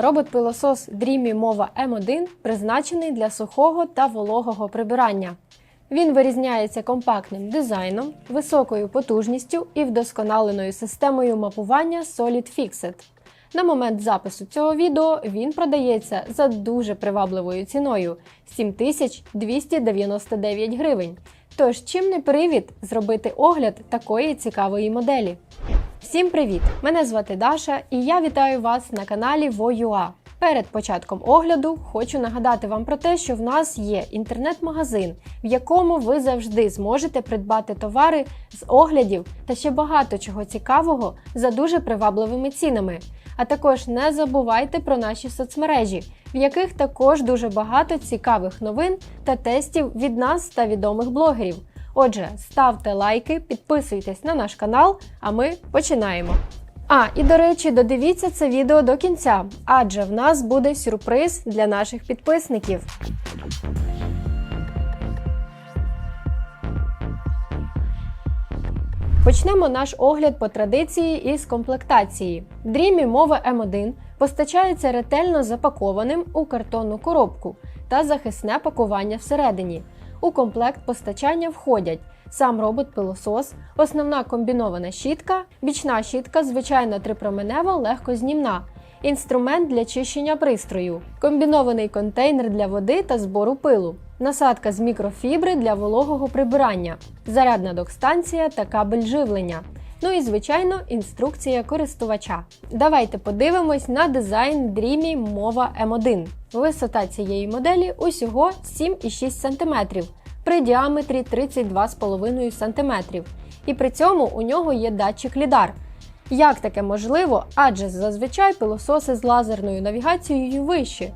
Робот-пилосос Dreamy Mova M1 призначений для сухого та вологого прибирання. Він вирізняється компактним дизайном, високою потужністю і вдосконаленою системою мапування Solid Fixed. На момент запису цього відео він продається за дуже привабливою ціною 7299 гривень. Тож, чим не привід зробити огляд такої цікавої моделі? Всім привіт! Мене звати Даша і я вітаю вас на каналі Воюа. Перед початком огляду хочу нагадати вам про те, що в нас є інтернет-магазин, в якому ви завжди зможете придбати товари з оглядів та ще багато чого цікавого за дуже привабливими цінами. А також не забувайте про наші соцмережі, в яких також дуже багато цікавих новин та тестів від нас та відомих блогерів. Отже, ставте лайки, підписуйтесь на наш канал, а ми починаємо. А, і до речі, додивіться це відео до кінця, адже в нас буде сюрприз для наших підписників. Почнемо наш огляд по традиції із комплектації. Dreamy мова M1 постачається ретельно запакованим у картонну коробку та захисне пакування всередині. У комплект постачання входять сам робот-пилосос, основна комбінована щітка, бічна щітка, звичайно трипроменева, легкознімна, інструмент для чищення пристрою, комбінований контейнер для води та збору пилу, насадка з мікрофібри для вологого прибирання, зарядна док-станція та кабель живлення. Ну і, звичайно, інструкція користувача. Давайте подивимось на дизайн Dreamy Mova M1. Висота цієї моделі усього 7,6 см при діаметрі 32,5 см. І при цьому у нього є датчик лідар. Як таке можливо? Адже зазвичай пилососи з лазерною навігацією вищі.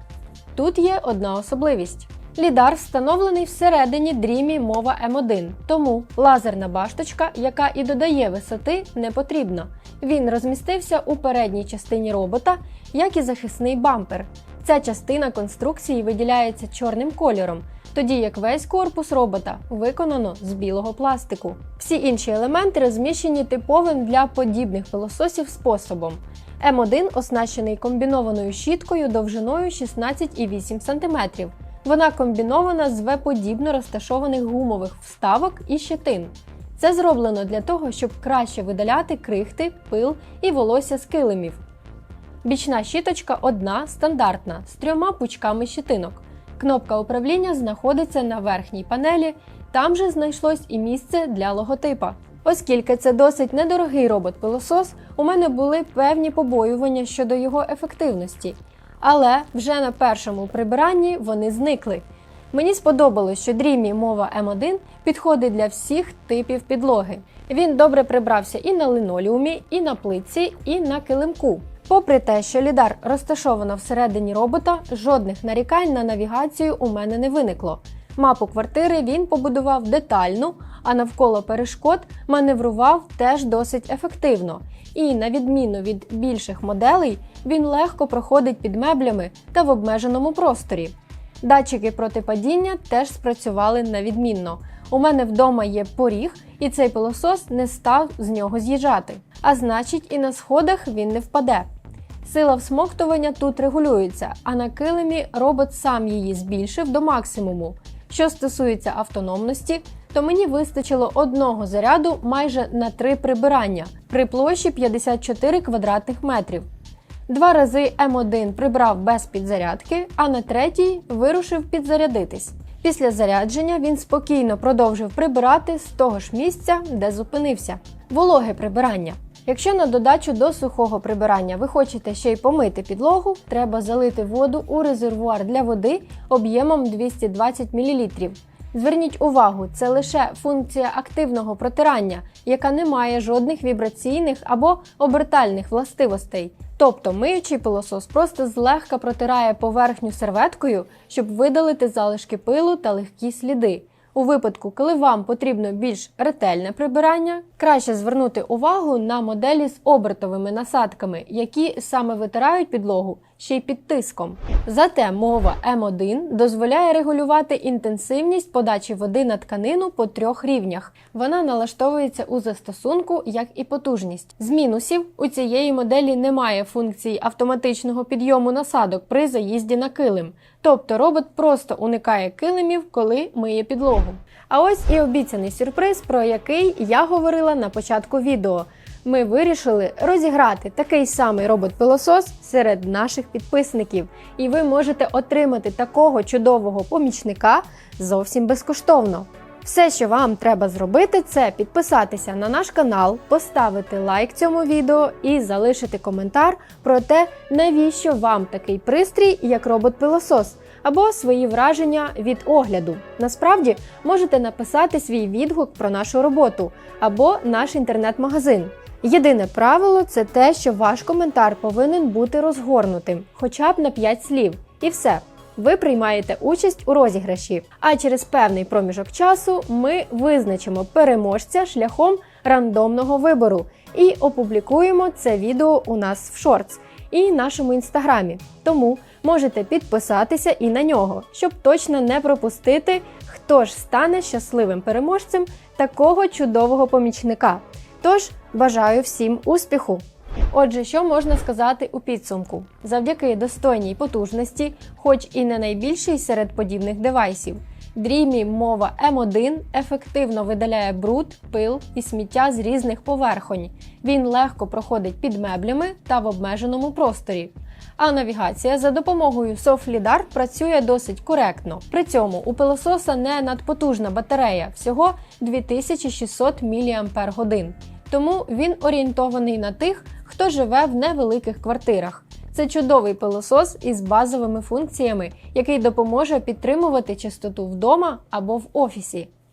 Тут є одна особливість. Лідар встановлений всередині дрімі мова М1, тому лазерна башточка, яка і додає висоти, не потрібна. Він розмістився у передній частині робота, як і захисний бампер. Ця частина конструкції виділяється чорним кольором, тоді як весь корпус робота виконано з білого пластику. Всі інші елементи розміщені типовим для подібних пилососів способом. М1 оснащений комбінованою щіткою довжиною 16,8 см. Вона комбінована з В-подібно розташованих гумових вставок і щетин. Це зроблено для того, щоб краще видаляти крихти, пил і волосся з килимів. Бічна щіточка одна стандартна з трьома пучками щитинок. Кнопка управління знаходиться на верхній панелі, там же знайшлось і місце для логотипа. Оскільки це досить недорогий робот-пилосос, у мене були певні побоювання щодо його ефективності. Але вже на першому прибиранні вони зникли. Мені сподобалось, що Dreamy мова M1 підходить для всіх типів підлоги. Він добре прибрався і на линоліумі, і на плитці, і на килимку. Попри те, що лідар розташовано всередині робота, жодних нарікань на навігацію у мене не виникло. Мапу квартири він побудував детально, а навколо перешкод маневрував теж досить ефективно. І, на відміну від більших моделей, він легко проходить під меблями та в обмеженому просторі. Датчики протипадіння теж спрацювали на відмінно. У мене вдома є поріг, і цей пилосос не став з нього з'їжджати. А значить, і на сходах він не впаде. Сила всмоктування тут регулюється, а на килимі робот сам її збільшив до максимуму. Що стосується автономності, то мені вистачило одного заряду майже на три прибирання при площі 54 квадратних метрів. Два рази М1 прибрав без підзарядки, а на третій вирушив підзарядитись. Після зарядження він спокійно продовжив прибирати з того ж місця, де зупинився. Вологе прибирання. Якщо на додачу до сухого прибирання ви хочете ще й помити підлогу, треба залити воду у резервуар для води об'ємом 220 мл. Зверніть увагу, це лише функція активного протирання, яка не має жодних вібраційних або обертальних властивостей. Тобто миючий пилосос просто злегка протирає поверхню серветкою, щоб видалити залишки пилу та легкі сліди. У випадку, коли вам потрібно більш ретельне прибирання, краще звернути увагу на моделі з обертовими насадками, які саме витирають підлогу ще й під тиском. Зате мова М1 дозволяє регулювати інтенсивність подачі води на тканину по трьох рівнях. Вона налаштовується у застосунку, як і потужність. З мінусів у цієї моделі немає функції автоматичного підйому насадок при заїзді на килим. Тобто робот просто уникає килимів, коли миє підлогу. А ось і обіцяний сюрприз, про який я говорила на початку відео. Ми вирішили розіграти такий самий робот-пилосос серед наших підписників, і ви можете отримати такого чудового помічника зовсім безкоштовно. Все, що вам треба зробити, це підписатися на наш канал, поставити лайк цьому відео і залишити коментар про те, навіщо вам такий пристрій, як робот-пилосос, або свої враження від огляду. Насправді можете написати свій відгук про нашу роботу або наш інтернет-магазин. Єдине правило це те, що ваш коментар повинен бути розгорнутим, хоча б на 5 слів, і все. Ви приймаєте участь у розіграші, а через певний проміжок часу ми визначимо переможця шляхом рандомного вибору і опублікуємо це відео у нас в шортс і нашому інстаграмі. Тому можете підписатися і на нього, щоб точно не пропустити, хто ж стане щасливим переможцем такого чудового помічника. Тож бажаю всім успіху! Отже, що можна сказати у підсумку? Завдяки достойній потужності, хоч і не найбільшій серед подібних девайсів, Dreamy Mova M1 ефективно видаляє бруд, пил і сміття з різних поверхонь. Він легко проходить під меблями та в обмеженому просторі. А навігація за допомогою SoftLidar працює досить коректно. При цьому у пилососа не надпотужна батарея, всього 2600 мАч. Тому він орієнтований на тих, хто живе в невеликих квартирах. Це чудовий пилосос із базовими функціями, який допоможе підтримувати чистоту вдома або в офісі.